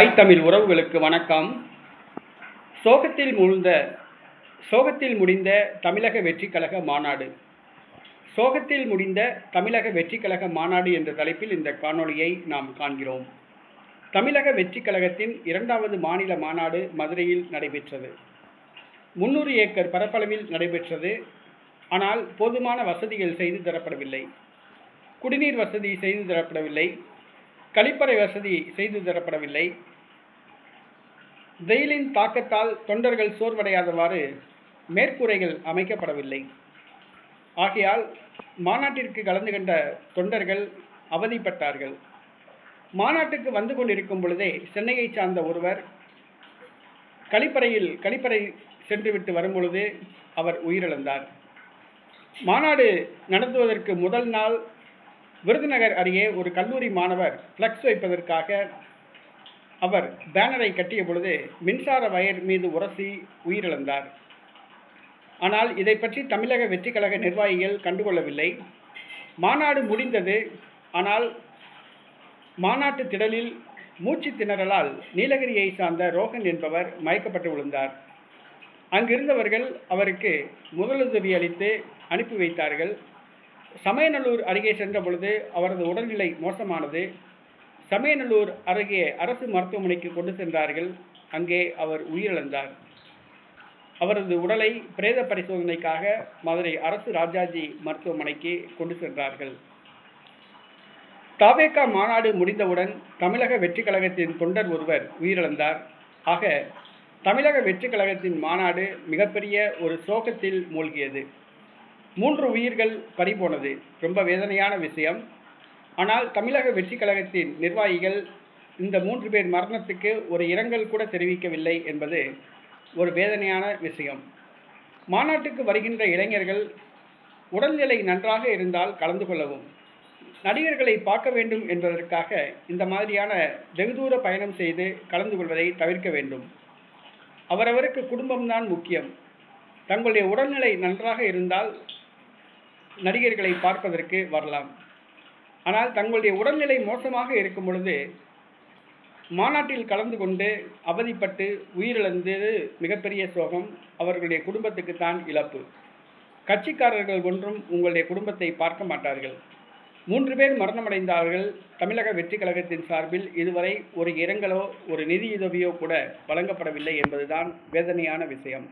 தாய் தமிழ் உறவுகளுக்கு வணக்கம். சோகத்தில் முழுந்த சோகத்தில் முடிந்த தமிழக வெற்றிக்கழக மாநாடு. சோகத்தில் முடிந்த தமிழக வெற்றிக்கழக மாநாடு என்ற தலைப்பில் இந்த காணொளியை நாம் காண்கிறோம். தமிழக வெற்றி கழகத்தின் இரண்டாவது மாநில மாநாடு மதுரையில் நடைபெற்றது. முன்னூறு ஏக்கர் பரப்பளவில் நடைபெற்றது. ஆனால் போதுமான வசதிகள் செய்து தரப்படவில்லை. குடிநீர் வசதி செய்து தரப்படவில்லை. கழிப்பறை வசதி செய்து தரப்படவில்லை. வெயிலின் தாக்கத்தால் தொண்டர்கள் சோர்வடையாதவாறு மேற்கூரைகள் அமைக்கப்படவில்லை. ஆகையால் மாநாட்டிற்கு கலந்து கொண்ட தொண்டர்கள் அவதிப்பட்டார்கள். மாநாட்டுக்கு வந்து கொண்டிருக்கும் பொழுதே சென்னையை சார்ந்த ஒருவர் கழிப்பறையில் கழிப்பறை சென்றுவிட்டு வரும் பொழுது அவர் உயிரிழந்தார். மாநாடு நடத்துவதற்கு முதல் நாள் விருதுநகர் அருகே ஒரு கல்லூரி மாணவர் ஃப்ளக்ஸ் வைப்பதற்காக அவர் பேனரை கட்டிய பொழுது மின்சார வயர் மீது உரசி உயிரிழந்தார். ஆனால் இதை பற்றி தமிழக வெற்றிக்கழக நிர்வாகிகள் கண்டுகொள்ளவில்லை. மாநாடு முடிந்தது. ஆனால் மாநாட்டு திடலில் மூச்சு திணறலால் நீலகிரியை சார்ந்த ரோஹன் என்பவர் மயக்கப்பட்டு விழுந்தார். அங்கிருந்தவர்கள் அவருக்கு முதலுதவி அளித்து அனுப்பி வைத்தார்கள். சமயநல்லூர் அருகே சென்ற பொழுது அவரது உடல்நிலை மோசமானது. சமயநல்லூர் அருகே அரசு மருத்துவமனைக்கு கொண்டு சென்றார்கள். அங்கே அவர் உயிரிழந்தார். அவரது உடலை பிரேத பரிசோதனைக்காக மதுரை அரசு ராஜாஜி மருத்துவமனைக்கு கொண்டு சென்றார்கள். தாவேக்கா மாநாடு முடிந்தவுடன் தமிழக வெற்றிக் கழகத்தின் தொண்டர் ஒருவர் உயிரிழந்தார். ஆக தமிழக வெற்றிக் கழகத்தின் மாநாடு மிகப்பெரிய ஒரு சோகத்தில் மூழ்கியது. மூன்று உயிர்கள் பறிபோனது. ரொம்ப வேதனையான விஷயம். ஆனால் தமிழக வெற்றி கழகத்தின் நிர்வாகிகள் இந்த மூன்று பேர் மரணத்துக்கு ஒரு இரங்கல் கூட தெரிவிக்கவில்லை என்பது ஒரு வேதனையான விஷயம். மாநாட்டுக்கு வருகின்ற இளைஞர்கள் உடல்நிலை நன்றாக இருந்தால் கலந்து கொள்ளவும். நடிகர்களை பார்க்க வேண்டும் என்பதற்காக இந்த மாதிரியான வெகு தூர பயணம் செய்து கலந்து கொள்வதை தவிர்க்க வேண்டும். அவரவருக்கு குடும்பம்தான் முக்கியம். தங்களுடைய உடல்நிலை நன்றாக இருந்தால் நடிகர்களை பார்ப்பதற்கு வரலாம். ஆனால் தங்களுடைய உடல்நிலை மோசமாக இருக்கும் பொழுது மாநாட்டில் கலந்து கொண்டு அவதிப்பட்டு உயிரிழந்தது மிகப்பெரிய சோகம். அவர்களுடைய குடும்பத்துக்கு தான் இழப்பு. கட்சிக்காரர்கள் ஒன்றும் உங்களுடைய குடும்பத்தை பார்க்க மாட்டார்கள். மூன்று பேர் மரணமடைந்தார்கள். தமிழக வெற்றி கழகத்தின் சார்பில் இதுவரை ஒரு இரங்கலோ ஒரு நிதியுதவியோ கூட வழங்கப்படவில்லை என்பதுதான் வேதனையான விஷயம்.